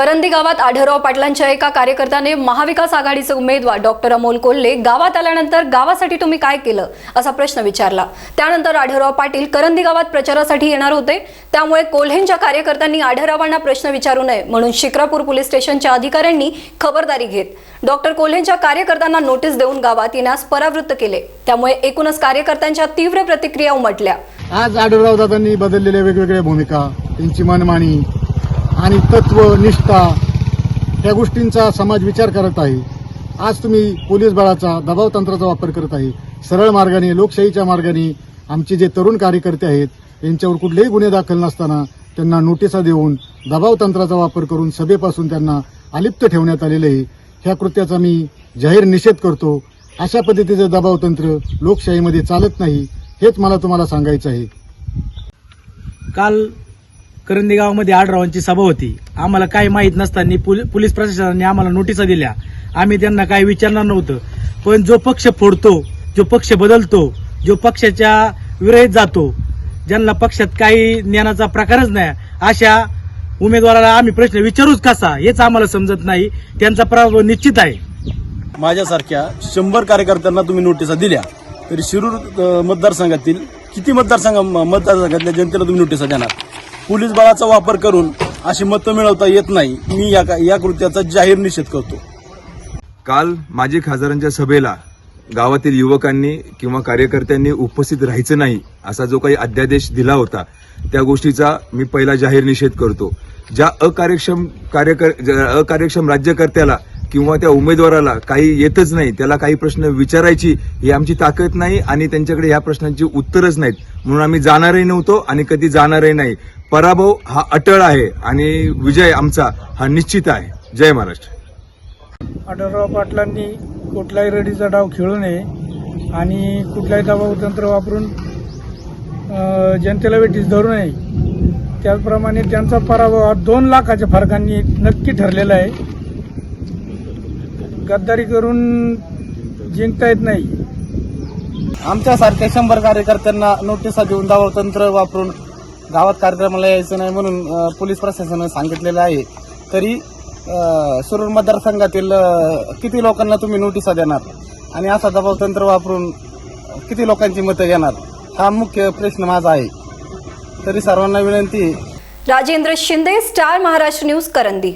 करंदी गावात आढळराव पाटलांच्या एका कार्यकर्त्याने महाविकास आघाडीचे उमेदवार डॉक्टर अमोल कोल्हे गावात आल्यानंतर गावासाठी तुम्ही काय केलं असा प्रश्न विचारला. त्यानंतर आढळराव पाटील करंदी गावात प्रचारासाठी येणार होते. त्यामुळे कोल्हेंच्या कार्यकर्त्यांनी आढळरावांना प्रश्न विचारू नये म्हणून शिक्रापूर पोलीस स्टेशनच्या अधिकाऱ्यांनी खबरदारी घेत डॉक्टर कोल्हेंच्या कार्यकर्त्यांना नोटीस देऊन गावात येण्यास परावृत्त केले. त्यामुळे एकूणच कार्यकर्त्यांच्या तीव्र प्रतिक्रिया उमटल्या. आज आढळराव दादांनी बदललेल्या वेगवेगळ्या भूमिका त्यांची मनमानी आणि तत्व निष्ठा या गोष्टींचा समाज विचार करत आहे. आज तुम्ही पोलीस बळाचा दबाव तंत्राचा वापर करत आहे. सरळ मार्गाने लोकशाहीच्या मार्गाने आमचे जे तरुण कार्यकर्ते आहेत यांच्यावर कुठलेही गुन्हे दाखल नसताना त्यांना नोटिसा देऊन दबाव तंत्राचा वापर करून सभेपासून त्यांना अलिप्त ठेवण्यात आलेले आहे. ह्या कृत्याचा मी जाहीर निषेध करतो. अशा पद्धतीचं दबाव तंत्र लोकशाहीमध्ये चालत नाही हेच मला तुम्हाला सांगायचं आहे. काल करंदी गावामध्ये आडरावांची सभा होती. आम्हाला काही माहीत नसताना पुल पोलीस प्रशासनाने आम्हाला नोटिसा दिल्या. आम्ही त्यांना काही विचारणार नव्हतं. पण जो पक्ष फोडतो जो पक्ष बदलतो जो पक्षाच्या विरहित जातो ज्यांना पक्षात काही ज्ञानाचा प्रकारच नाही अशा उमेदवाराला आम्ही प्रश्न विचारूच कसा? हेच आम्हाला समजत नाही. त्यांचा पराभव निश्चित आहे. माझ्यासारख्या शंभर कार्यकर्त्यांना तुम्ही नोटिसा दिल्या. तरी शिरूर मतदारसंघातील किती मतदारसंघ मतदारसंघातल्या जनतेला तुम्ही नोटिसा देणार? पोलीस बळाचा वापर करून अशी मतं मिळवता येत नाही. मी या या कृत्याचा जाहीर निषेध करतो. काल माजी खासदारांच्या सभेला गावातील युवकांनी किंवा कार्यकर्त्यांनी उपस्थित राहायचं नाही असा जो काही अध्यादेश दिला होता त्या गोष्टीचा मी पहिला जाहीर निषेध करतो. ज्या अकार्यक्षम कार्यकर ज्या अकार्यक्षम राज्यकर्त्याला किंवा त्या उमेदवाराला काही येतच नाही त्याला काही प्रश्न विचारायची ही आमची ताकद नाही आणि त्यांच्याकडे ह्या प्रश्नांची उत्तरच नाहीत. म्हणून आम्ही जाणारही नव्हतो आणि कधी जाणारही नाही. पराभव हा अटळ आहे आणि विजय आमचा हा निश्चित आहे. जय महाराष्ट्र. आढळराव पाटलांनी कुठलाही रडीचा डाव खेळू नये आणि कुठलाही दबाव तंत्र वापरून जनतेला वेटीस धरू नये. त्याचप्रमाणे त्यांचा पराभव हा दोन लाखाच्या फरकांनी नक्की ठरलेला आहे. गद्दारी करून जिंकता येत नाही. आमच्यासारख्या शंभर कार्यकर्त्यांना नोटिसा देऊन दावा तंत्र वापरून गावात कार्यक्रमाला यायचं नाही म्हणून अ, पोलीस प्रशासनानं सांगितलेलं आहे. तरी अ, शिरूर मतदारसंघातील अ, किती लोकांना तुम्ही नोटिसा देणार? आणि असा दबाव तंत्र वापरून किती लोकांची मतं घेणार? हा मुख्य प्रश्न माझा आहे. तरी सर्वांना विनंती आहे. Rajendra Shinde Star Maharashtra News Karandi.